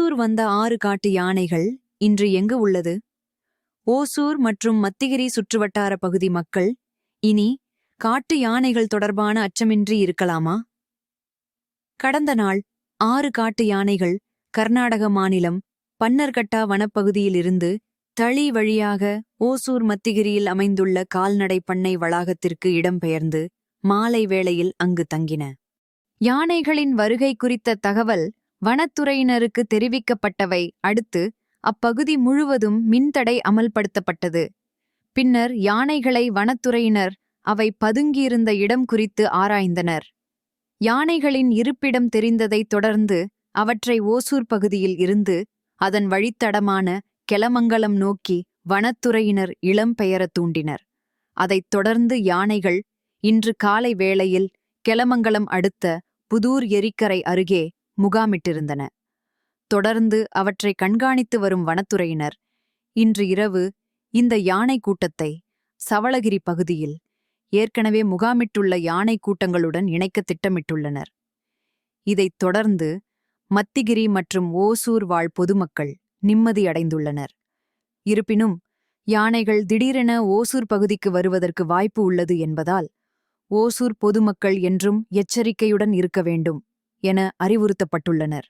ஓசூர் வந்த ஆறு காட்டு யானைகள் இன்று எங்கு உள்ளது? ஓசூர் மற்றும் மத்திகிரி சுற்றுவட்டார பகுதி மக்கள் இனி காட்டு யானைகள் தொடர்பான அச்சமின்றி இருக்கலாமா? கடந்த நாள் ஆறு காட்டு யானைகள் கர்நாடக மாநிலம் பன்னர்கட்டா வனப்பகுதியிலிருந்து தளி வழியாக ஓசூர் மத்திகிரியில் அமைந்துள்ள கால்நடை பண்ணை வளாகத்திற்கு இடம்பெயர்ந்து மாலை வேளையில் அங்கு தங்கின. யானைகளின் வருகை குறித்த தகவல் வனத்துறையினருக்கு தெரிவிக்கப்பட்டவை அடுத்து அப்பகுதி முழுவதும் மின்தடை அமல்படுத்தப்பட்டது. பின்னர் யானைகளை வனத்துறையினர் அவை பதுங்கியிருந்த இடம் குறித்து ஆராய்ந்தனர். யானைகளின் இருப்பிடம் தெரிந்ததைத் தொடர்ந்து அவற்றை ஓசூர் பகுதியில் இருந்து அதன் வழித்தடமான கெலமங்கலம் நோக்கி வனத்துறையினர் இளம் பெயரத் தூண்டினர். அதைத் தொடர்ந்து யானைகள் இன்று காலை வேளையில் கெலமங்கலம் அடுத்த புதூர் எரிக்கரை அருகே முகாமிட்டிருந்தன. தொடர்ந்து அவற்றை கண்காணித்து வரும் வனத்துறையினர் இன்று இரவு இந்த யானை கூட்டத்தை சவளகிரி பகுதியில் ஏற்கனவே முகாமிட்டுள்ள யானை கூட்டங்களுடன் இணைக்க திட்டமிட்டுள்ளனர். இதைத் தொடர்ந்து மத்திகிரி மற்றும் ஓசூர் வாழ் பொதுமக்கள் நிம்மதியடைந்துள்ளனர் இருப்பினும் யானைகள் திடீரென ஓசூர் பகுதிக்கு வருவதற்கு வாய்ப்பு உள்ளது என்பதால் ஓசூர் பொதுமக்கள் என்றும் எச்சரிக்கையுடன் இருக்க வேண்டும். என அறிவுறுத்தப்பட்டுள்ளனர்.